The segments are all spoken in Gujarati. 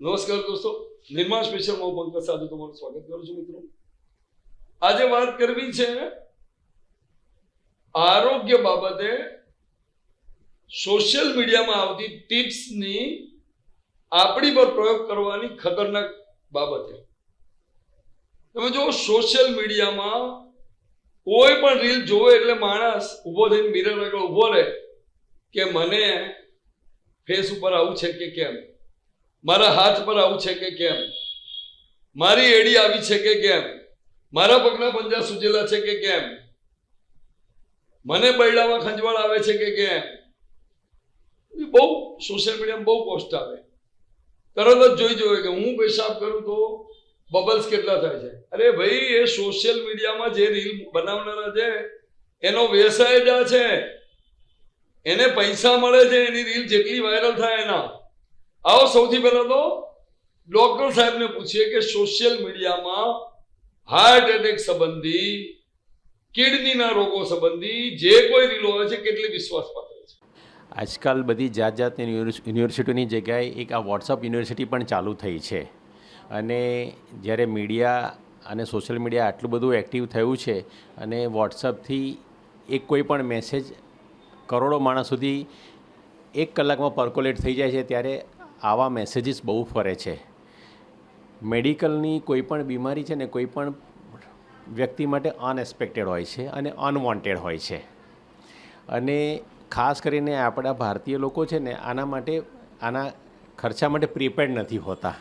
નમસ્કાર દોસ્તો, નિર્માણ સ્પેશિયલ હું પંકજ સાધુ તમારું સ્વાગત કરું છું મિત્રો. આજે વાત કરવી છે આરોગ્ય બાબતે સોશિયલ મીડિયામાં આવતી ટિપ્સની આપણી પર પ્રયોગ કરવાની ખતરનાક બાબતે તમે જો સોશિયલ મીડિયામાં કોઈ પણ રીલ જોવે એટલે માણસ ઊભો થઈને મિરર આગળ ઊભો રહે કે મને ફેસ ઉપર આવું છે કે કેમ? મારા હાથ પર આવું છે કે કેમ? મારી એડી આવી છે કે કેમ? મારા પગના પંજા સૂજેલા છે કે કેમ? મને બૈડામાં ખંજવાળ આવે છે કે કેમ? બહુ સોશિયલ મીડિયામાં બહુ પોસ્ટ આવે. તરત જ જોઈ જોઈએ કે હું પેશાબ કરું તો બબલ્સ કેટલા થાય છે? અરે ભાઈ, એ સોશિયલ મીડિયામાં જે રીલ બનાવનારા છે, એનો વ્યવસાય જ આ છે. એને પૈસા મળે છે, એની રીલ જેટલી વાયરલ થાય એના. આવો સૌથી પહેલા તો ડોક્ટર સાહેબને પૂછીએ કે સોશિયલ મીડિયામાં હાર્ટ એટેક સંબંધી, કિડનીના રોગો સંબંધી જે કોઈ રીલો આવે છે, કેટલી વિશ્વાસપાત્ર આજકાલ બધી જાત જાતની યુનિવર્સિટીઓની જગ્યાએ એક આ વોટ્સઅપ યુનિવર્સિટી પણ ચાલુ થઈ છે. અને જ્યારે મીડિયા અને સોશિયલ મીડિયા આટલું બધું એક્ટિવ થયું છે અને વોટ્સઅપથી એક કોઈ પણ મેસેજ કરોડો માણસ સુધી એક કલાકમાં પર્કોલેટ થઈ જાય છે, ત્યારે આવા મેસેજીસ બહુ ફરે છે. મેડિકલની કોઈ પણ બીમારી છે ને કોઈ પણ વ્યક્તિ માટે અનએક્સપેક્ટેડ હોય છે અને અનવોન્ટેડ હોય છે. અને ખાસ કરીને આપણા ભારતીય લોકો છે ને આના માટે, આના ખર્ચા માટે પ્રિપેર્ડ નથી હોતા.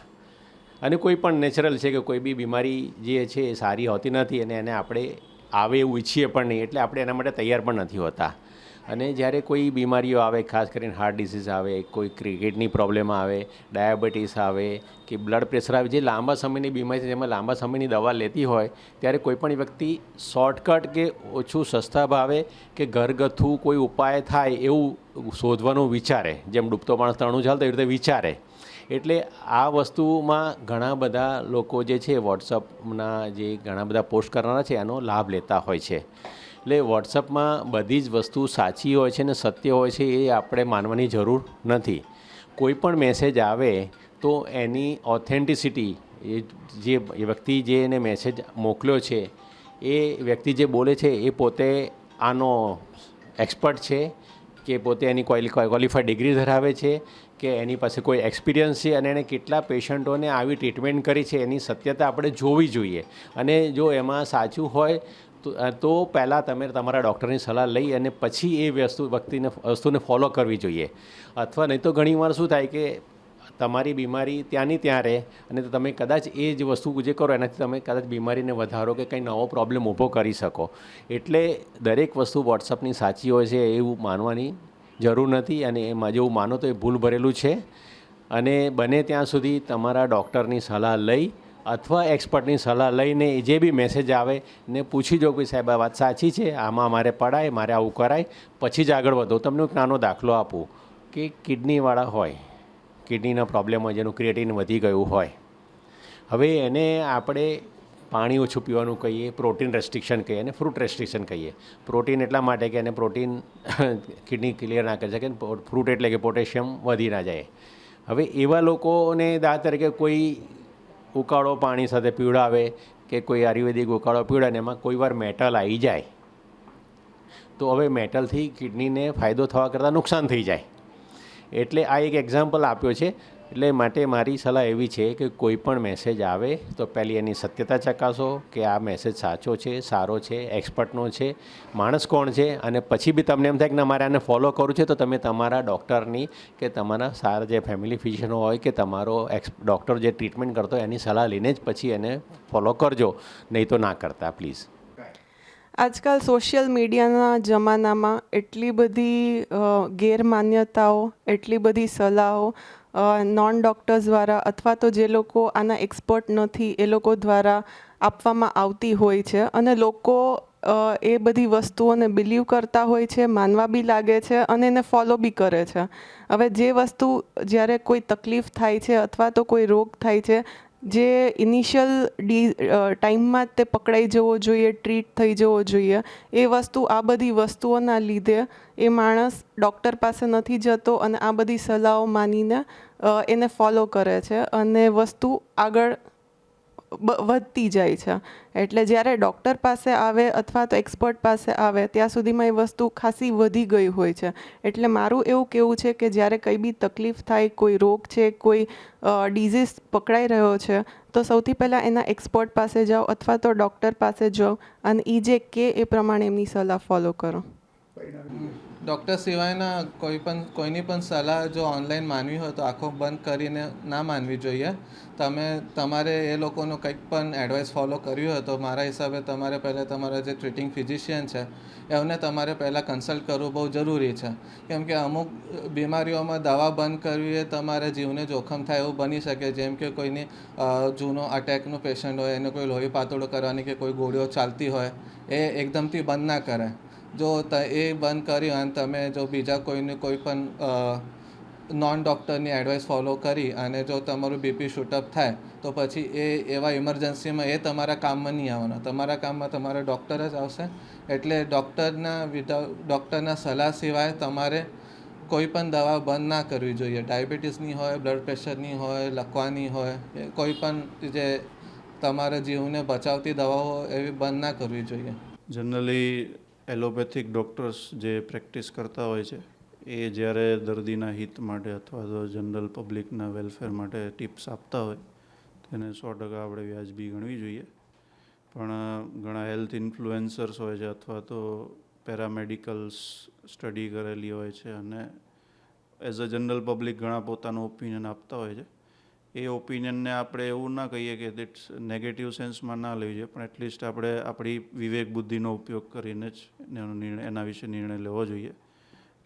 અને કોઈ પણ નેચરલ છે કે કોઈ બી બીમારી જે છે એ સારી હોતી નથી અને એને આપણે આવે એવું ઈચ્છીએ પણ નહીં, એટલે આપણે એના માટે તૈયાર પણ નથી હોતા. અને જ્યારે કોઈ બીમારીઓ આવે, ખાસ કરીને હાર્ટ ડિસીઝ આવે, કોઈ ક્રિકેટની પ્રોબ્લેમ આવે ડાયાબિટીસ આવે કે બ્લડ પ્રેશર આવે, જે લાંબા સમયની બીમારી છે, જેમાં લાંબા સમયની દવા લેતી હોય, ત્યારે કોઈપણ વ્યક્તિ શોર્ટકટ કે ઓછું સસ્તા ભાવે કે ઘરગથ્થુ કોઈ ઉપાય થાય એવું શોધવાનું વિચારે. જેમ ડૂબતો માણસ તણું ચાલતો એવી રીતે વિચારે. એટલે આ વસ્તુમાં ઘણા બધા લોકો જે છે વોટ્સઅપના જે ઘણા બધા પોસ્ટ કરનારા છે, એનો લાભ લેતા હોય છે. એટલે વોટ્સઅપમાં બધી જ વસ્તુ સાચી હોય છે ને સત્ય હોય છે એ આપણે માનવાની જરૂર નથી. કોઈ પણ મેસેજ આવે તો એની ઓથેન્ટિસિટી એ જે વ્યક્તિ જે એને મેસેજ મોકલ્યો છે, એ વ્યક્તિ જે બોલે છે એ પોતે આનો એક્સપર્ટ છે કે પોતે એની ક્વોલિફાઈડ ડિગ્રી ધરાવે છે કે એની પાસે કોઈ એક્સપિરિયન્સ છે અને એણે કેટલા પેશન્ટોને આવી ટ્રીટમેન્ટ કરી છે એની સત્યતા આપણે જોવી જોઈએ. અને જો એમાં સાચું હોય તો પહેલાં તમે તમારા ડૉક્ટરની સલાહ લઈ અને પછી એ વસ્તુ વ્યક્તિને, વસ્તુને ફોલો કરવી જોઈએ. અથવા નહીં તો ઘણીવાર શું થાય કે તમારી બીમારી ત્યાંની ત્યાં રહે અને તમે કદાચ એ જ વસ્તુ જે કરો એનાથી તમે કદાચ બીમારીને વધારો કે કંઈ નવો પ્રોબ્લેમ ઊભો કરી શકો. એટલે દરેક વસ્તુ વોટ્સઅપની સાચી હોય છે એવું માનવાની જરૂર નથી અને એમાં જેવું માનો તો એ ભૂલ ભરેલું છે. અને બને ત્યાં સુધી તમારા ડૉક્ટરની સલાહ લઈ અથવા એક્સપર્ટની સલાહ લઈને જે બી મેસેજ આવે ને પૂછી જો કે સાહેબ આ વાત સાચી છે, આમાં મારે પડાય, મારે આવું કરાય, પછી જ આગળ વધો. તમને એક નાનો દાખલો આપું કે કિડનીવાળા હોય, કિડનીના પ્રોબ્લેમ હોય, જેનું ક્રિએટિન વધી ગયું હોય. હવે એને આપણે પાણી ઓછું પીવાનું કહીએ પ્રોટીન રેસ્ટ્રિક્શન કહીએ અને ફ્રૂટ રેસ્ટ્રિક્શન કહીએ. પ્રોટીન એટલા માટે કે એને પ્રોટીન કિડની ક્લિયર ના કરી શકે ફ્રૂટ એટલે કે પોટેશિયમ વધી ના જાય. હવે એવા લોકોને દાખલા તરીકે કોઈ ઉકાળો પાણી સાથે પીવડાવે કે કોઈ આયુર્વેદિક ઉકાળો પીવડાવે ને એમાં કોઈ વાર મેટલ આવી જાય, તો હવે મેટલથી કિડનીને ફાયદો થવા કરતાં નુકસાન થઈ જાય. એટલે આ એક એક્ઝામ્પલ આપ્યો છે. એટલે માટે મારી સલાહ એવી છે કે કોઈ પણ મેસેજ આવે, તો પહેલી એની સત્યતા ચકાસો કે આ મેસેજ સાચો છે, સારો છે એક્સપર્ટનો છે, માણસ કોણ છે અને પછી બી તમને એમ થાય કે ના, મારે આને ફોલો કરવું છે, તો તમે તમારા ડૉક્ટરની કે તમારા સારા જે ફેમિલી ફિઝિશિયનો હોય કે તમારો એક્સ ડૉક્ટર જે ટ્રીટમેન્ટ કરતો એની સલાહ લઈને જ પછી એને ફોલો કરજો. નહીં તો ના કરતા પ્લીઝ આજકાલ સોશિયલ મીડિયાના જમાનામાં એટલી બધી ગેરમાન્યતાઓ, એટલી બધી સલાહો નોન ડૉક્ટર્સ દ્વારા અથવા તો જે લોકો આના એક્સપર્ટ નથી, એ લોકો દ્વારા આપવામાં આવતી હોય છે. અને લોકો એ બધી વસ્તુઓને બિલીવ કરતા હોય છે, માનવા બી લાગે છે અને એને ફોલો બી કરે છે. હવે જે વસ્તુ જ્યારે કોઈ તકલીફ થાય છે અથવા તો કોઈ રોગ થાય છે જે ઇનિશિયલ ડી ટાઈમમાં તે પકડાઈ જવો જોઈએ ટ્રીટ થઈ જવો જોઈએ, એ વસ્તુ, આ બધી વસ્તુઓના લીધે એ માણસ ડૉક્ટર પાસે નથી જતો અને આ બધી સલાહો માનીને એને ફોલો કરે છે અને વસ્તુ આગળ વધતી જાય છે. એટલે જ્યારે ડૉક્ટર પાસે આવે અથવા તો એક્સપર્ટ પાસે આવે, ત્યાં સુધીમાં એ વસ્તુ ખાસી વધી ગઈ હોય છે. એટલે મારું એવું કહેવું છે કે જ્યારે કંઈ બી તકલીફ થાય, કોઈ રોગ છે, કોઈ ડિઝીઝ પકડાઈ રહ્યો છે, તો સૌથી પહેલાં એના એક્સપર્ટ પાસે જાઓ અથવા તો ડૉક્ટર પાસે જાઓ અને એ જે કે એ પ્રમાણે એમની સલાહ ફોલો કરો. ડૉક્ટર સિવાયના કોઈ પણ, કોઈની પણ સલાહ જો ઓનલાઈન માનવી હોય તો આંખો બંધ કરીને ના માનવી જોઈએ. તમે, તમારે એ લોકોનો કંઈક પણ એડવાઇસ ફોલો કર્યું હોય તો મારા હિસાબે તમારે પહેલાં તમારા જે ટ્રીટિંગ ફિઝિશિયન છે, એમને તમારે પહેલાં કન્સલ્ટ કરવું બહુ જરૂરી છે. કેમ કે અમુક બીમારીઓમાં દવા બંધ કરવી એ તમારે જીવને જોખમ થાય એવું બની શકે. જેમ કે કોઈની જૂનો અટેકનું પેશન્ટ હોય, એને કોઈ લોહી પાતળો કરવાની કે કોઈ ગોળીઓ ચાલતી હોય, એ એકદમથી બંધ ના કરે. જો એ બંધ કરી અને તમે જો બીજા કોઈને કોઈ પણ નોન ડૉક્ટરની એડવાઇસ ફોલો કરી અને જો તમારું બીપી શૂટઅપ થાય, તો પછી એ એવા ઇમરજન્સીમાં એ તમારા કામમાં નહીં આવવાના. તમારા કામમાં તમારા ડૉક્ટર જ આવશે. એટલે ડૉક્ટરના વિધાઉટ ડૉક્ટરના સલાહ સિવાય તમારે કોઈ પણ દવા બંધ ના કરવી જોઈએ. ડાયાબિટીસની હોય બ્લડ પ્રેશરની હોય લખવાની હોય કોઈ પણ જે તમારા જીવને બચાવતી દવાઓ એવી બંધ ના કરવી જોઈએ. જનરલી એલોપેથિક ડૉક્ટર્સ જે પ્રેક્ટિસ કરતા હોય છે, એ જ્યારે દર્દીના હિત માટે અથવા તો જનરલ પબ્લિકના વેલફેર માટે ટિપ્સ આપતા હોય, તેને સો ટકા આપણે વ્યાજબી ગણવી જોઈએ. પણ, ઘણા હેલ્થ ઇન્ફ્લુએન્સર્સ હોય છે અથવા તો પેરામેડિકલ્સ સ્ટડી કરેલી હોય છે અને એઝ અ જનરલ પબ્લિક ઘણા પોતાનું ઓપિનિયન આપતા હોય છે એ ઓપિનિયનને આપણે એવું ના કહીએ કે ઇટ્સ નેગેટિવ સેન્સમાં ના લેવી જોઈએ, પણ એટલીસ્ટ આપણે આપણી વિવેક બુદ્ધિનો ઉપયોગ કરીને જ એનો નિર્ણય, એના વિશે નિર્ણય લેવો જોઈએ.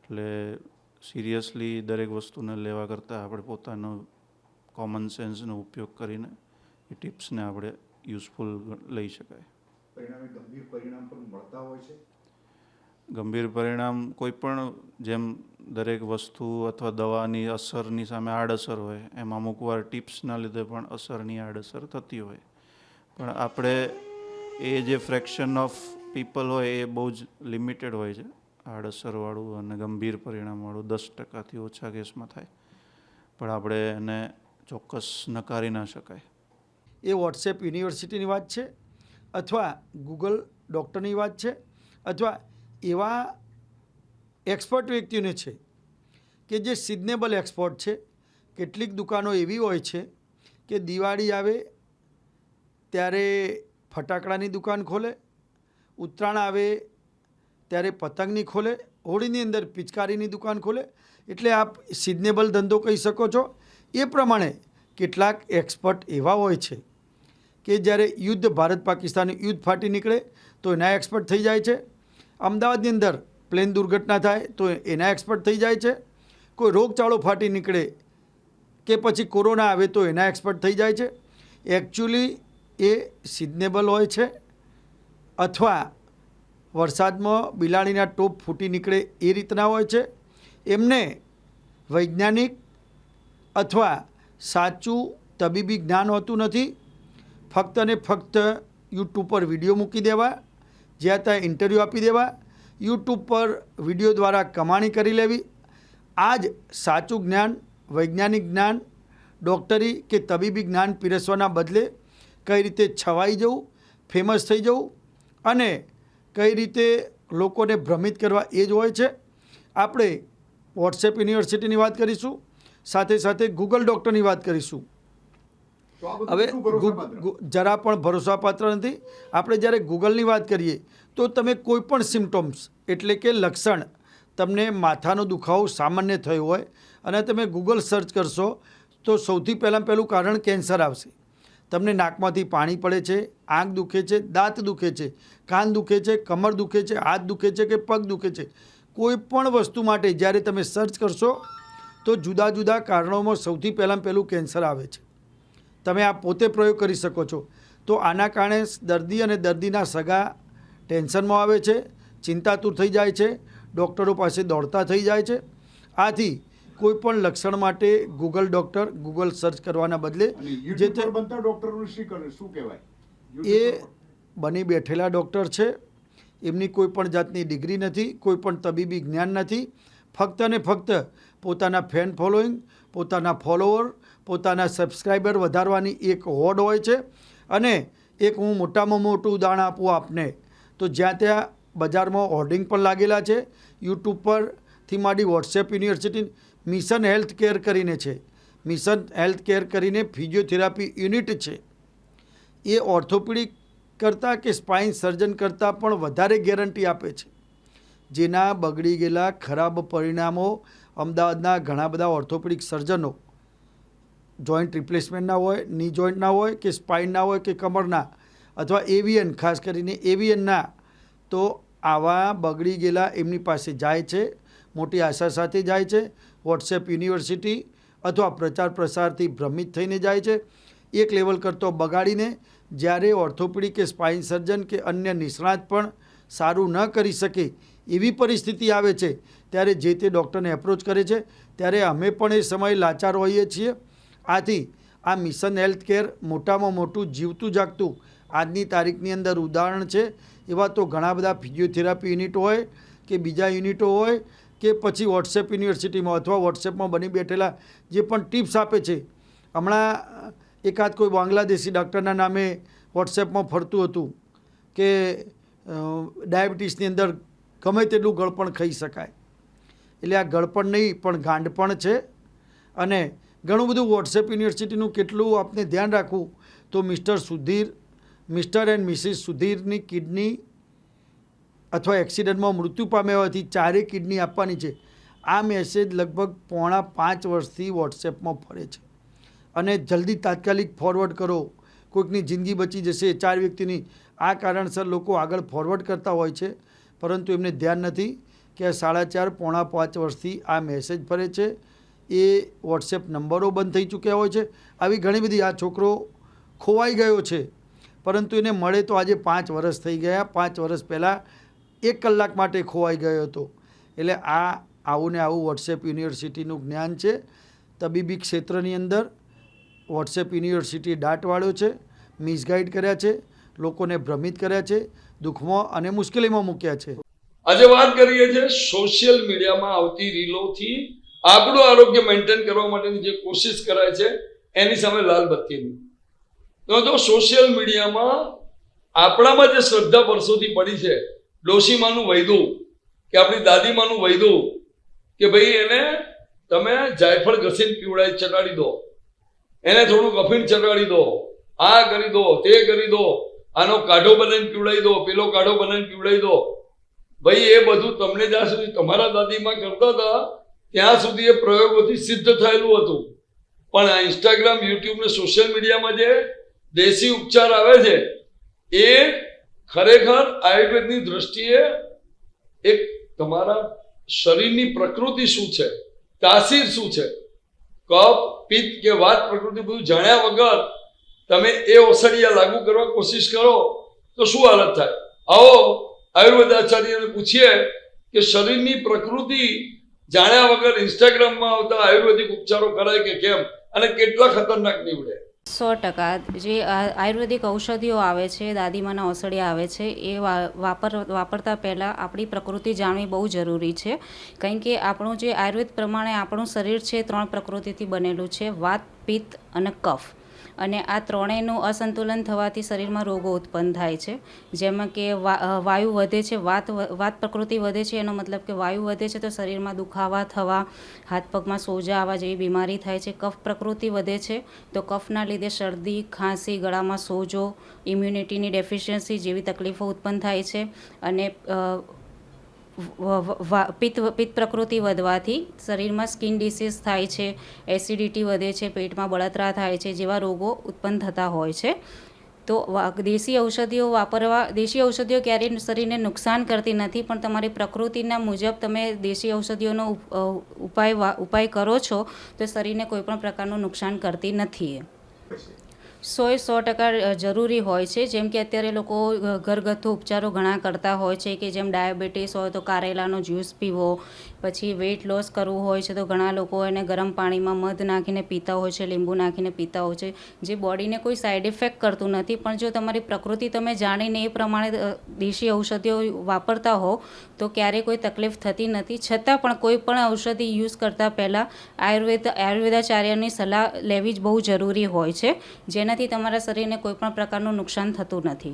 એટલે સિરિયસલી દરેક વસ્તુને લેવા કરતાં આપણે પોતાનો કોમન સેન્સનો ઉપયોગ કરીને એ ટિપ્સને આપણે યુઝફુલ લઈ શકાય. પરિણામે ગંભીર પરિણામ પણ મળતા હોય છે. ગંભીર પરિણામ કોઈ પણ જેમ દરેક વસ્તુ અથવા દવાની અસરની સામે આડઅસર હોય, એમાં અમુક વાર ટિપ્સના લીધે પણ અસરની આડઅસર થતી હોય. પણ આપણે એ જે ફ્રેક્શન ઓફ પીપલ હોય એ બહુ જ લિમિટેડ હોય છે. આડઅસરવાળું અને ગંભીર પરિણામવાળું દસ ટકાથી ઓછા કેસમાં થાય. પણ આપણે એને ચોક્કસ નકારી ના શકાય. એ વોટ્સએપ યુનિવર્સિટીની વાત છે? અથવા ગૂગલ ડૉક્ટરની વાત છે? અથવા એવા એક્સપર્ટ વ્યક્તિઓને છે કે જે સિઝનેબલ એક્સપર્ટ છે, કેટલીક દુકાનો એવી હોય છે કે દિવાળી આવે ત્યારે ફટાકડાની દુકાન ખોલે, ઉત્તરાયણ આવે ત્યારે પતંગની ખોલે, હોળીની અંદર પિચકારીની દુકાન ખોલે. એટલે આપ સિઝનેબલ ધંધો કહી શકો છો. એ પ્રમાણે કેટલાક એક્સપર્ટ એવા હોય છે કે જ્યારે યુદ્ધ ભારત પાકિસ્તાન યુદ્ધ ફાટી નીકળે તો એના એક્સપર્ટ થઈ જાય છે. અમદાવાદની અંદર પ્લેન દુર્ઘટના થાય તો એના એક્સપર્ટ થઈ જાય છે. કોઈ રોગચાળો ફાટી નીકળે કે પછી કોરોના આવે તો એના એક્સપર્ટ થઈ જાય છે. એકચ્યુઅલી એ સિઝનેબલ હોય છે અથવા વરસાદમાં બિલાડીના ટોપ ફૂટી નીકળે એ રીતના હોય છે. એમને વૈજ્ઞાનિક અથવા સાચું તબીબી જ્ઞાન હોતું નથી. ફક્ત ને ફક્ત યુટ્યુબ પર વીડિયો મૂકી દેવા. જ્યાં ત્યાં ઇન્ટરવ્યૂ આપી દેવા યુટ્યુબ પર વીડિયો દ્વારા કમાણી કરી લેવી. આ જ સાચું જ્ઞાન, વૈજ્ઞાનિક જ્ઞાન ડૉક્ટરી કે તબીબી જ્ઞાન પીરસવાના બદલે કઈ રીતે છવાઈ જવું ફેમસ થઈ જવું અને કઈ રીતે લોકોને ભ્રમિત કરવા એ જ હોય છે. આપણે વોટ્સએપ યુનિવર્સિટીની વાત કરીશું, સાથે સાથે ગૂગલ ડૉક્ટરની વાત કરીશું. હવે જરા પણ ભરોસાપાત્ર નથી. આપણે જ્યારે ગૂગલની વાત કરીએ તો તમે કોઈ પણ સિમ્ટોમ્સ એટલે કે લક્ષણ તમને માથાનો દુખાવો સામાન્ય થયો હોય અને તમે ગૂગલ સર્ચ કરશો તો સૌથી પહેલાં પહેલું કારણ કેન્સર આવશે. તમને નાકમાંથી પાણી પડે છે આંખ દુખે છે દાંત દુખે છે કાન દુખે છે કમર દુખે છે હાથ દુખે છે કે પગ દુખે છે. કોઈ પણ વસ્તુ માટે જ્યારે તમે સર્ચ કરશો તો જુદા જુદા કારણોમાં સૌથી પહેલાં પહેલું કેન્સર આવે છે. તમે આ પોતે પ્રયોગ કરી શકો છો. તો આના કારણે દર્દી અને દર્દીના સગા ટેન્શનમાં આવે છે ચિંતાતુર થઈ જાય છે ડૉક્ટરો પાસે દોડતા થઈ જાય છે. આથી કોઈ પણ લક્ષણ માટે ગૂગલ ડૉક્ટર ગૂગલ સર્ચ કરવાના બદલે જે તે બનતા ડોક્ટરનું શું કરે શું કહેવાય? એ બની બેઠેલા ડૉક્ટર છે. એમની કોઈ પણ જાતની ડિગ્રી નથી કોઈ પણ તબીબી જ્ઞાન નથી. ફક્ત ને ફક્ત પોતાના ફેન ફોલોઈંગ પોતાના ફોલોવર પોતાના સબસ્ક્રાઈબર વધારવાની એક હોડ હોય છે અને એક હું મોટામાં મોટું ઉદાહરણ આપું આપને. તો જ્યાં ત્યાં બજારમાં હોર્ડિંગ પણ લાગેલા છે યુટ્યુબ પરથી માંડી WhatsApp university mission health care કરીને છે. મિશન હેલ્થ કેર કરીને ફિઝિયોથેરાપી યુનિટ છે. એ ઓર્થોપેડિક કરતાં કે સ્પાઇન સર્જન કરતાં પણ વધારે ગેરંટી આપે છે. જેના બગડી ગયેલા ખરાબ પરિણામો અમદાવાદના ઘણા બધા ઓર્થોપેડિક સર્જનો જોઈન્ટ રિપ્લેસમેન્ટના હોય, ની જોઈન્ટના હોય કે સ્પાઇનના હોય કે કમરના અથવા એવિયન, ખાસ કરીને એવિયનના તો આવા બગડી ગયેલા એમની પાસે જાય છે, મોટી આશા સાથે જાય છે, વોટ્સએપ યુનિવર્સિટી અથવા પ્રચાર પ્રસારથી ભ્રમિત થઈને જાય છે. એક લેવલ કરતો બગાડીને જ્યારે ઓર્થોપેડિક કે સ્પાઇન સર્જન કે અન્ય નિષ્ણાત પણ સારું ન કરી શકે એવી પરિસ્થિતિ આવે છે, ત્યારે જે તે ડૉક્ટરને એપ્રોચ કરે છે, ત્યારે અમે પણ એ સમયે લાચાર હોઈએ છીએ. આથી આ મિશન હેલ્થ કેર મોટામાં મોટું જીવતું જાગતું. આજની તારીખની અંદર ઉદાહરણ છે, એવા તો ઘણા બધા ફિઝિયોથેરાપી યુનિટ હોય કે બીજા યુનિટો હોય કે પછી વોટ્સએપ યુનિવર્સિટીમાં અથવા વોટ્સએપમાં બની બેઠેલા જે પણ ટિપ્સ આપે છે. હમણાં એકાદ કોઈ બાંગ્લાદેશી ડૉક્ટરના નામે વોટ્સએપમાં ફરતું હતું કે ડાયાબિટીસની અંદર ગમે તેટલું ગળપણ ખાઈ શકાય. એટલે આ ગળપણ નહીં, પણ ગાંડપણ છે. અને ઘણું બધું વોટ્સએપ યુનિવર્સિટીનું કેટલું આપને ધ્યાન રાખવું? તો mister Sudhir, mister and Mrs સુધીરની kidney અથવા એક્સિડન્ટમાં મૃત્યુ પામ્યા હોવાથી ચારેય કિડની આપવાની છે. આ મેસેજ લગભગ પોણા પાંચ વર્ષથી વોટ્સએપમાં ફરે છે. અને જલ્દી તાત્કાલિક ફોરવર્ડ કરો. કોઈકની જિંદગી બચી જશે. ચાર વ્યક્તિની આ કારણસર લોકો આગળ ફોરવર્ડ કરતા હોય છે. પરંતુ એમને ધ્યાન નથી કે સાડા ચાર પોણા પાંચ વર્ષથી આ મેસેજ ફરે છે. એ વોટ્સએપ નંબરો બંધ થઈ ચૂક્યા હોય છે. આવી ઘણી બધી આ છોકરો ખોવાઈ ગયો છે. પરંતુ એને મળે તો આજે પાંચ વર્ષ થઈ ગયા. પાંચ વર્ષ પહેલાં એક કલાક માટે ખોવાઈ ગયો હતો. એટલે આ આવું ને આવું વોટ્સએપ યુનિવર્સિટીનું જ્ઞાન છે. તબીબી ક્ષેત્રની અંદર વોટ્સએપ યુનિવર્સિટી દાટ વાળ્યો છે. મિસગાઈડ કર્યા છે. લોકોને ભ્રમિત કર્યા છે. દુઃખમાં અને મુશ્કેલીમાં મૂક્યા છે. આજે વાત કરીએ છીએ સોશિયલ મીડિયામાં આવતી રીલોથી આપણું આરોગ્ય મેન્ટેન કરવા માટેની જે કોશિશ કરાય છે, એની સામે લાલ બત્તીની. તો જો સોશિયલ મીડિયામાં આપણામાં જે શ્રદ્ધા વર્ષોથી પડી છે ડોશીમાનું વૈદું, કે આપણી દાદીમાનું વૈદું, કે ભાઈ એને તમે જાયફળ ઘસીને પીવડાવી ચટાડી દો. એને થોડું અફીણ ચટાડી દો. આ કરી દો, તે કરી દો. આનો કાઢો બનાવીને પીવડાવી દો, પેલો કાઢો બનાવીને પીવડાવી દો. ભાઈ એ બધું તમને જ્યાં સુધી તમારા દાદીમાં કરતા હતા ત્યાં સુધી એ પ્રયોગોથી સિદ્ધ થયેલું હતું. પણ આ ઇન્સ્ટાગ્રામ યુટ્યુબ ને સોશિયલ મીડિયામાં જે દેશી ઉપચાર આવે છે, એ ખરેખર આયુર્વેદની દ્રષ્ટિએ એક તમારા શરીરની પ્રકૃતિ શું છે, તાસીર શું છે, કફ, પિત્ત કે વાત પ્રકૃતિ બધું જાણ્યા વગર તમે એ ઓસડિયા લાગુ કરવા કોશિશ કરો, તો શું હાલત થાય? આવો આયુર્વેદ આચાર્યને પૂછીએ કે શરીરની પ્રકૃતિ જાણ્યા વગર ઇન્સ્ટાગ્રામમાં આવતા આયુર્વેદિક ઉપચારો કરાય કે કેમ? અને કેટલા ખતરનાક નીવડે? સો ટકા. જે આયુર્વેદિક ઔષધિઓ આવે છે, દાદીમાના ઓસડિયા આવે છે, એ વાપર, વાપરતા પહેલાં આપણી પ્રકૃતિ જાણવી બહુ જરૂરી છે. કારણ કે આપણું જે આયુર્વેદ પ્રમાણે આપણું શરીર છે ત્રણ પ્રકૃતિથી બનેલું છે, વાત, પિત્ત અને કફ. અને આ ત્રણેયનું અસંતુલન થવાથી શરીરમાં રોગો ઉત્પન્ન થાય છે. જેમાં કે વાયુ વધે છે, વાત વાત પ્રકૃતિ વધે છે, એનો મતલબ કે વાયુ વધે છે તો શરીરમાં દુખાવા, થવા, હાથ પગમાં સોજા આવવા જેવી બીમારી થાય છે. કફ પ્રકૃતિ વધે છે તો કફના લીધે શરદી, ખાંસી, ગળામાં સોજો ઇમ્યુનિટીની ડેફિશિયન્સી જેવી તકલીફો ઉત્પન્ન થાય છે. અને પિત્ત પિત્ત પ્રકૃતિ વધવાથી શરીરમાં સ્કિન ડિસીઝ થાય છે, એસિડિટી વધે છે, પેટમાં બળતરા થાય છે, જેવા રોગો ઉત્પન્ન થતા હોય છે. તો દેશી ઔષધિઓ વાપરવા, દેશી ઔષધિઓ ક્યારેય શરીરને નુકસાન કરતી નથી, પણ તમારી પ્રકૃતિના મુજબ તમે દેશી ઔષધિઓનો ઉપ- ઉપાય ઉપાય કરો છો, તો શરીરને કોઈપણ પ્રકારનું નુકસાન કરતી નથી સોએ સો ટકા જરૂરી હોય છે. જેમ કે અત્યારે લોકો ઘરગથ્થુ ઉપચારો ઘણા કરતા હોય છે કે જેમ ડાયાબિટીસ હોય તો કારેલાનો જ્યુસ પીવો, પછી વેઇટ લોસ કરવું હોય છે તો ઘણા લોકો એને ગરમ પાણીમાં મધ નાખીને પીતા હોય છે, લીંબુ નાખીને પીતા હોય છે. જે બોડીને કોઈ સાઈડ ઇફેક્ટ કરતું નથી. પણ જો તમારી પ્રકૃતિ તમે જાણીને એ પ્રમાણે દેશી ઔષધિઓ વાપરતા હો, તો ક્યારેય કોઈ તકલીફ થતી નથી. છતાં પણ કોઈ પણ ઔષધિ યુઝ કરતાં પહેલાં આયુર્વેદ, આયુર્વેદાચાર્યની સલાહ લેવી જ બહુ જરૂરી હોય છે. જેનાથી તમારા શરીરને કોઈ પણ પ્રકારનું નુકસાન થતું નથી.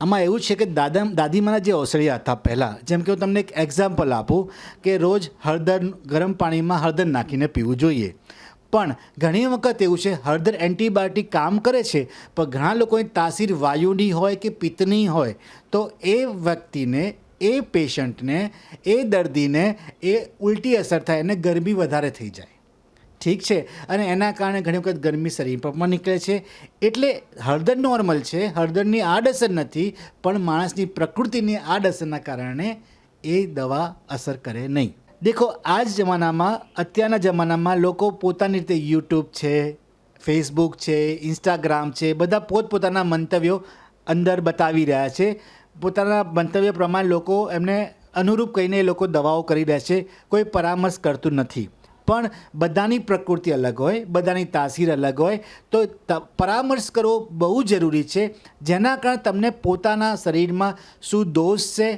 આમાં એવું છે કે દાદા દાદીમાના જે ઓસળિયા હતા પહેલાં, જેમ કે હું તમને એક એક્ઝામ્પલ આપું કે રોજ હળદર, ગરમ પાણીમાં હળદર નાખીને પીવું જોઈએ. પણ ઘણી વખત એવું છે, હળદર એન્ટીબાયોટિક કામ કરે છે, પણ ઘણા લોકોની તાસીર વાયુની હોય કે પિત્તની હોય, તો એ વ્યક્તિને, એ પેશન્ટને એ દર્દીને એ ઉલટી અસર થાય અને ગરમી વધારે થઈ જાય. ઠીક છે. અને એના કારણે ઘણી વખત ગરમી શરીર પણ નીકળે છે. એટલે હળદર નોર્મલ છે. હળદરની આડઅસર નથી, પણ માણસની પ્રકૃતિની આડઅસરના કારણે એ દવા અસર કરે નહીં. દેખો આ જ જમાનામાં, અત્યારના જમાનામાં લોકો પોતાની રીતે યુટ્યુબ છે, ફેસબુક છે, ઇન્સ્ટાગ્રામ છે, બધા પોતપોતાના મંતવ્યો અંદર બતાવી રહ્યા છે. પોતાના મંતવ્ય પ્રમાણે લોકો એમને અનુરૂપ કહીને એ લોકો દવાઓ કરી રહ્યા છે. કોઈ પરામર્શ કરતું નથી. પણ બધાની પ્રકૃતિ અલગ હોય, બધાની તાસીર અલગ હોય, તો પરામર્શ કરવો બહુ જરૂરી છે, જેના કારણે તમને પોતાના શરીરમાં શું દોષ છે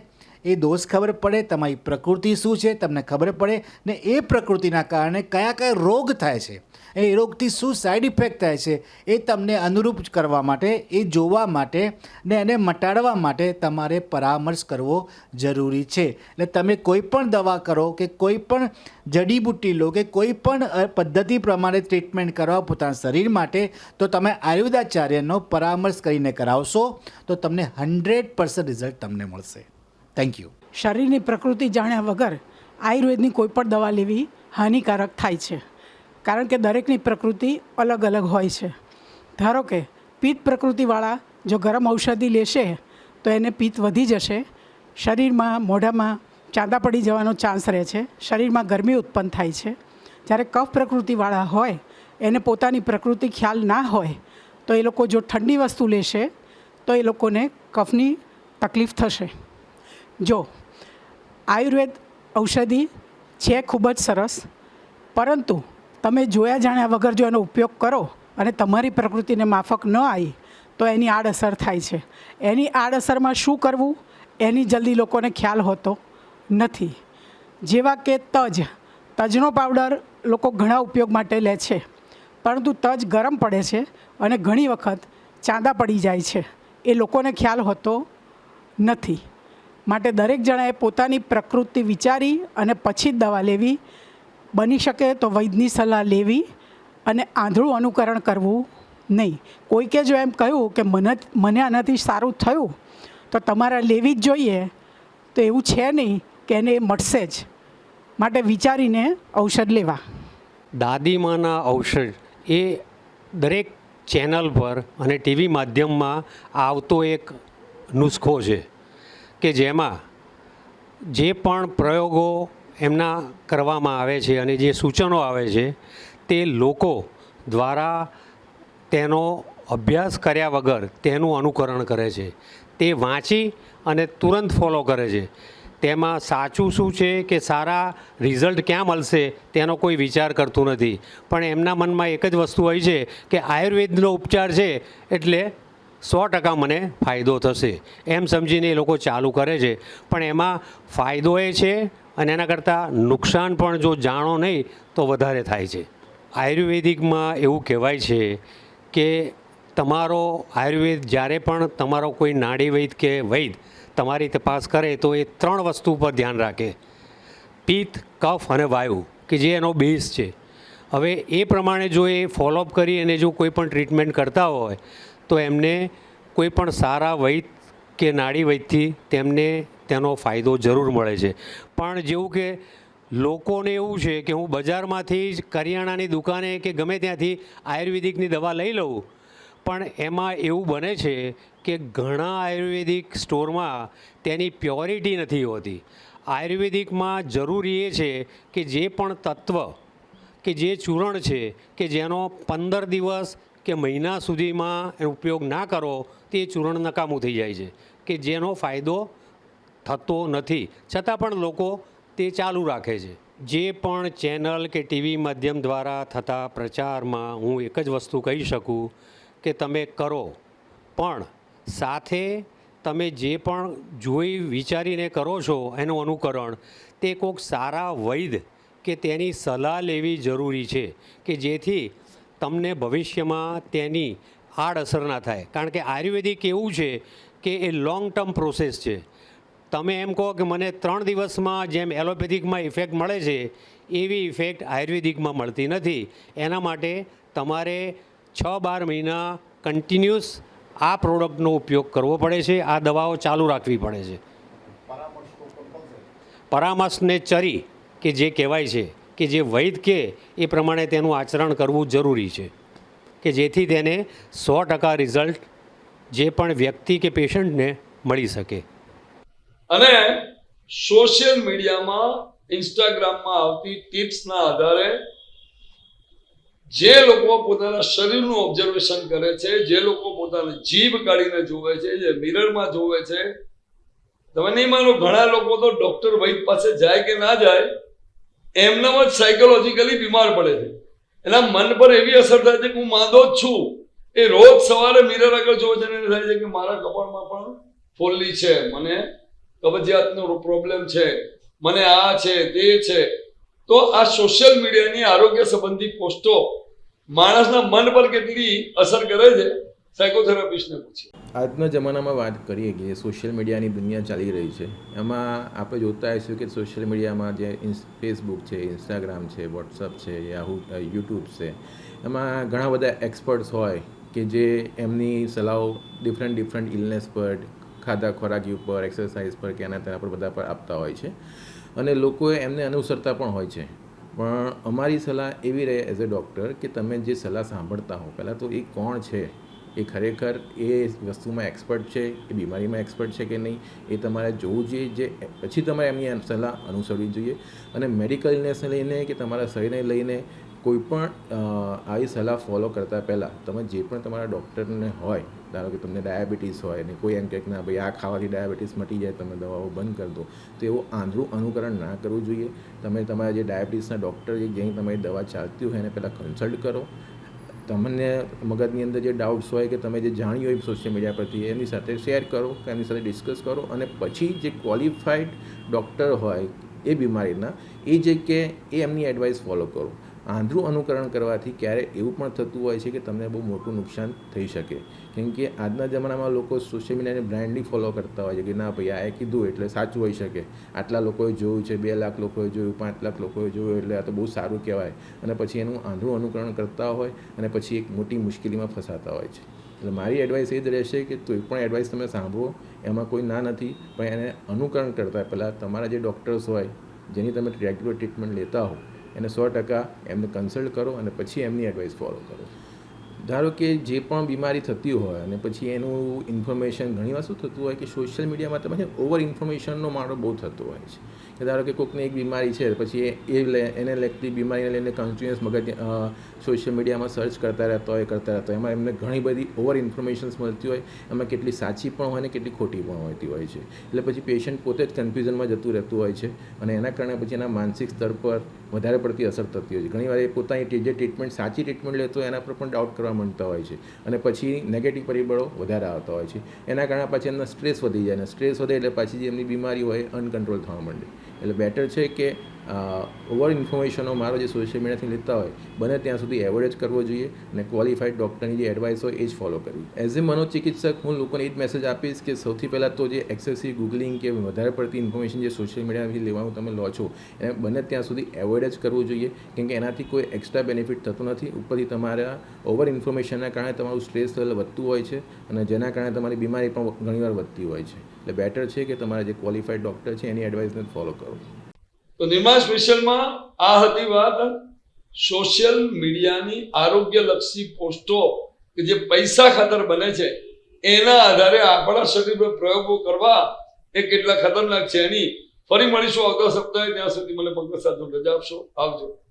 એ દોષ ખબર પડે, તમારી પ્રકૃતિ શું છે, તમને ખબર પડે ને એ પ્રકૃતિના કારણે કયા કયા રોગ થાય છે. એ રોગથી શું સાઈડ ઇફેક્ટ થાય છે, એ તમને અનુરૂપ કરવા માટે, એ જોવા માટે ને એને મટાડવા માટે તમારે પરામર્શ કરવો જરૂરી છે. એટલે તમે કોઈ પણ દવા કરો કે કોઈ પણ જડીબુટ્ટી લો કે કોઈ પણ પદ્ધતિ પ્રમાણે ટ્રીટમેન્ટ કરવા પોતાના શરીર માટે, તો તમે આયુર્વેદાચાર્યનો પરામર્શ કરીને કરાવશો, તો તમને હંડ્રેડ પર્સન્ટ રિઝલ્ટ તમને મળશે. થેન્ક યુ શરીરની પ્રકૃતિ જાણ્યા વગર આયુર્વેદની કોઈ પણ દવા લેવી હાનિકારક થાય છે. કારણ કે દરેકની પ્રકૃતિ અલગ અલગ હોય છે. ધારો કે પિત્ત પ્રકૃતિવાળા જો ગરમ ઔષધિ લેશે, તો એને પિત્ત વધી જશે. શરીરમાં મોઢામાં ચાંદા પડી જવાનો ચાન્સ રહે છે. શરીરમાં ગરમી ઉત્પન્ન થાય છે. જ્યારે કફ પ્રકૃતિવાળા હોય, એને પોતાની પ્રકૃતિ ખ્યાલ ના હોય, તો એ લોકો જો ઠંડી વસ્તુ લેશે, તો એ લોકોને કફની તકલીફ થશે. જો, આયુર્વેદ ઔષધિ છે ખૂબ જ સરસ, પરંતુ તમે જોયા જાણ્યા વગર જો એનો ઉપયોગ કરો અને તમારી પ્રકૃતિને માફક ન આવી, તો એની આડઅસર થાય છે. એની આડઅસરમાં શું કરવું? એની જલ્દી લોકોને ખ્યાલ હોતો નથી. જેવા કે તજ, તજનો પાવડર લોકો ઘણા ઉપયોગ માટે લે છે, પરંતુ તજ ગરમ પડે છે અને ઘણી વખત ચાંદા પડી જાય છે. એ લોકોને ખ્યાલ હોતો નથી. માટે દરેક જણાએ પોતાની પ્રકૃતિ વિચારી અને પછી જ દવા લેવી. બની શકે તો વૈદ્યની સલાહ લેવી અને આંધળું અનુકરણ કરવું નહીં. કોઈકે જો એમ કહ્યું કે મને મને આનાથી સારું થયું, તો તમારે લેવી જ જોઈએ. તો એવું છે નહીં કે એને એ મળશે જ. માટે વિચારીને ઔષધ લેવા. દાદીમાના ઔષધ એ દરેક ચેનલ પર અને ટીવી માધ્યમમાં આવતો એક નુસ્ખો છે. કે જેમાં જે પણ પ્રયોગો એમના કરવામાં આવે છે અને જે સૂચનો આવે છે, તે લોકો દ્વારા તેનો અભ્યાસ કર્યા વગર તેનું અનુકરણ કરે છે. તે વાંચી અને તુરંત ફોલો કરે છે. તેમાં સાચું શું છે કે સારા રિઝલ્ટ ક્યાં મળશે તેનો કોઈ વિચાર કરતું નથી. પણ એમના મનમાં એક જ વસ્તુ હોય છે કે આયુર્વેદનો ઉપચાર છે એટલે સો ટકા મને ફાયદો થશે. એમ સમજીને એ લોકો ચાલુ કરે છે. પણ એમાં ફાયદો એ છે અને એના કરતાં નુકસાન પણ જો જાણો નહીં, તો વધારે થાય છે. આયુર્વેદિકમાં એવું કહેવાય છે કે તમારો આયુર્વેદ જ્યારે પણ તમારો કોઈ નાડી વૈદ કે વૈદ તમારી તપાસ કરે, તો એ ત્રણ વસ્તુ પર ધ્યાન રાખે. પિત્ત, કફ અને વાયુ, કે જે એનો બેઝ છે. હવે એ પ્રમાણે જો એ ફોલોઅપ કરી અને જો કોઈ પણ ટ્રીટમેન્ટ કરતા હોય તો એમને કોઈ પણ સારા વૈદ કે નાડી વૈદથી તેમને તેનો ફાયદો જરૂર મળે છે. પણ જેવું કે લોકોને એવું છે કે હું બજારમાંથી જ કરિયાણાની દુકાને કે ગમે ત્યાંથી આયુર્વેદિકની દવા લઈ લઉં, પણ એમાં એવું બને છે કે ઘણા આયુર્વેદિક સ્ટોરમાં તેની પ્યોરિટી નથી હોતી. આયુર્વેદિકમાં જરૂરી એ છે કે જે પણ તત્વ, કે જે ચૂરણ છે, કે જેનો પંદર દિવસ કે મહિના સુધીમાં એનો ઉપયોગ ના કરો, તે ચૂર્ણ નકામું થઈ જાય છે. કે જેનો ફાયદો થતો નથી. છતાં પણ લોકો તે ચાલુ રાખે છે. જે પણ ચેનલ કે ટીવી માધ્યમ દ્વારા થતા પ્રચારમાં હું એક જ વસ્તુ કહી શકું કે તમે કરો. પણ સાથે તમે જે પણ જોઈ વિચારીને કરો છો એનું અનુકરણ, તે કોઈક સારા વૈદ કે તેની સલાહ લેવી જરૂરી છે. કે જેથી તમને ભવિષ્યમાં તેની આડઅસર ના થાય. કારણ કે આયુર્વેદિક એવું છે કે એ લોંગ ટર્મ પ્રોસેસ છે. તમે એમ કહો કે મને ત્રણ દિવસમાં જેમ એલોપેથિકમાં ઇફેક્ટ મળે છે એવી ઇફેક્ટ આયુર્વેદિકમાં મળતી નથી. એના માટે તમારે છ બાર મહિના કન્ટિન્યુઅસ આ પ્રોડક્ટનો ઉપયોગ કરવો પડે છે આ દવાઓ ચાલુ રાખવી પડે છે. પરામર્શને ચરી કે જે કહેવાય છે. કે જે વૈદ કે એ પ્રમાણે તેનું આચરણ કરવું જરૂરી છે. કે જેથી તેને સો ટકા રિઝલ્ટ જે પણ વ્યક્તિ કે પેશન્ટને મળી શકે. અને સોશિયલ મીડિયામાં ઇન્સ્ટાગ્રામમાં આવતી ટિપ્સના આધારે જે લોકો પોતાના શરીરનું ઓબ્ઝર્વેશન કરે છે, જે લોકો પોતાની જીભ કાઢીને જોવે છે, જે મિરરમાં જોવે છે તમે નહીં માનો ઘણા લોકો તો ડોક્ટર વૈદ પાસે જાય કે ના જાય એમનામ જ સાયકોલોજીકલી બીમાર પડે છે. એના મન પર એવી અસર થાય છે કે હું માંદો જ છું. એ રોજ સવારે મિરર આગળ જોવે છે એને થાય છે કે મારા કપાળમાં પણ ફોલ્લી છે. મને કબજિયાતનો પ્રોબ્લેમ છે. મને આ છે, તે છે. તો આ સોશિયલ મીડિયાની આરોગ્ય સંબંધી પોસ્ટો માણસના મન પર કેટલી અસર કરે છે? સાયકોથેરાપિસ્ટને પૂછીએ. આજના જમાનામાં વાત કરીએ કે સોશિયલ મીડિયાની દુનિયા ચાલી રહી છે. એમાં આપણે જોતા આવીશું કે સોશિયલ મીડિયામાં જે ફેસબુક છે ઇન્સ્ટાગ્રામ છે વોટ્સઅપ છે યાહુ યુટ્યુબ છે. એમાં ઘણા બધા એક્સપર્ટ્સ હોય કે જે એમની સલાહો ડિફરન્ટ ડિફરન્ટ ઇલનેસ પર, ખાધા ખોરાકી ઉપર એક્સરસાઇઝ પર કે એના તેના પર બધા પર આપતા હોય છે. અને લોકો એમને અનુસરતા પણ હોય છે. પણ અમારી સલાહ એવી રહે એઝ અ ડૉક્ટર કે તમે જે સલાહ સાંભળતા હો, પહેલાં તો એ કોણ છે? એ ખરેખર એ વસ્તુમાં એક્સપર્ટ છે, એ બીમારીમાં એક્સપર્ટ છે કે નહીં, એ તમારે જોવું જોઈએ જે, પછી તમારે એમની સલાહ અનુસરવી જોઈએ. અને મેડિકલ ઇલનેસને લઈને કે તમારા શરીરને લઈને કોઈ પણ આવી સલાહ ફોલો કરતાં પહેલાં તમે જે પણ તમારા ડૉક્ટરને હોય, ધારો કે તમને ડાયાબિટીસ હોય ને કોઈ એમ કહે કે ના ભાઈ આ ખાવાથી ડાયાબિટીસ મટી જાય, તમે દવાઓ બંધ કરી દો, તો એવું આંધળું અનુકરણ ના કરવું જોઈએ. તમે તમારા જે ડાયાબિટીસના ડૉક્ટર જે જ્યાં તમારી દવા ચાલતી હોય એને પહેલાં કન્સલ્ટ કરો. તમને મગજની અંદર જે ડાઉટ્સ હોય કે તમે જે જાણ્યું હોય સોશિયલ મીડિયા પરથી એની સાથે શેર કરો કે એમની સાથે ડિસ્કસ કરો અને પછી જે ક્વોલિફાઈડ ડૉક્ટર હોય એ બીમારીના, એ જે કે એ એમની એડવાઇસ ફોલો કરો. આંધળું અનુકરણ કરવાથી ક્યારેક એવું પણ થતું હોય છે કે તમને બહુ મોટું નુકસાન થઈ શકે. કેમ કે આજના જમાનામાં લોકો સોશિયલ મીડિયાને બ્રાન્ડલી ફોલો કરતા હોય છે કે ના ભાઈ, આ એ કીધું એટલે સાચું હોઈ શકે. આટલા લોકોએ જોયું છે, બે લાખ લોકોએ જોયું, પાંચ લાખ લોકોએ જોયું એટલે આ તો બહુ સારું કહેવાય. અને પછી એનું આંધળું અનુકરણ કરતા હોય અને પછી એક મોટી મુશ્કેલીમાં ફસાતા હોય છે. એટલે મારી એડવાઇસ એ જ રહેશે કે કોઈ પણ એડવાઇસ તમે સાંભળો, એમાં કોઈ ના નથી, પણ એને અનુકરણ કરતાં પહેલાં તમારા જે ડૉક્ટર્સ હોય, જેની તમે રેગ્યુલર ટ્રીટમેન્ટ લેતા હો એને સો ટકા એમને કન્સલ્ટ કરો અને પછી એમની એડવાઇસ ફોલો કરો. ધારો કે જે પણ બીમારી થતી હોય અને પછી એનું ઇન્ફોર્મેશન ઘણીવાર શું થતું હોય કે સોશિયલ મીડિયામાં તમે ઓવર ઇન્ફોર્મેશનનો મારો બહુ થતો હોય છે. કે ધારો કે કોઈકને એક બીમારી છે, પછી એ એ લે, એને લગતી બીમારીને લઈને કન્ટિન્યુઅસ મગજ સોશિયલ મીડિયામાં સર્ચ કરતા રહેતા હોય, કરતા રહેતા હોય. એમાં એમને ઘણી બધી ઓવર ઇન્ફોર્મેશન્સ મળતી હોય. એમાં કેટલી સાચી પણ હોય ને કેટલી ખોટી પણ હોતી હોય છે. એટલે પછી પેશન્ટ પોતે જ કન્ફ્યુઝનમાં જતું રહેતું હોય છે અને એના કારણે પછી એના માનસિક સ્તર પર વધારે પડતી અસર થતી હોય છે. ઘણીવાર એ પોતાની જે ટ્રીટમેન્ટ સાચી ટ્રીટમેન્ટ લેતો હોય એના પર પણ ડાઉટ કરવા માંડતા હોય છે અને પછી નેગેટિવ પરિબળો વધારે આવતા હોય છે. એના કારણે પછી એમનો સ્ટ્રેસ વધી જાય અને સ્ટ્રેસ વધે એટલે પછી જે એમની બીમારી હોય અનકન્ટ્રોલ થવા માંડે. એટલે બેટર છે કે ઓવર ઇન્ફોર્મેશનો મારો જે સોશિયલ મીડિયાથી લેતા હોય, બને ત્યાં સુધી એવોઇડ જ કરવો જોઈએ અને ક્વોલિફાઈડ ડૉક્ટરની જે એડવાઇસ હોય એ જ ફોલો કરવી. એઝ એ મનોચિકિત્સક, હું લોકોને એ જ મેસેજ આપીશ કે સૌથી પહેલાં તો જે એક્સેસિવ ગૂગલિંગ કે વધારે પડતી ઇન્ફોર્મેશન જે સોશિયલ મીડિયાથી લેવાનું તમે લો છો, એને બને ત્યાં સુધી એવોઇડ જ કરવું જોઈએ, કેમ કે એનાથી કોઈ એક્સ્ટ્રા બેનિફિટ થતું નથી. ઉપરથી તમારા ઓવર ઇન્ફોર્મેશનના કારણે તમારું સ્ટ્રેસ લેવલ વધતું હોય છે અને જેના કારણે તમારી બીમારી પણ ઘણીવાર વધતી હોય છે. એટલે બેટર છે કે તમારા જે ક્વોલિફાઈડ ડૉક્ટર છે, એની એડવાઇસને ફોલો કરો. તો નિમા સ્પેશિયલમાં આ હતી વાત સોશિયલ મીડિયાની આરોગ્યલક્ષી પોસ્ટો કે જે પૈસા ખાતર બને છે, એના આધારે આપણા શરીર પર પ્રયોગો કરવા એ કેટલા ખતરનાક છે એની ફરી મળીશું આવતા સપ્તાહે. ત્યાં સુધી મને પંકજ સાથે રજા આપશો. આવજો.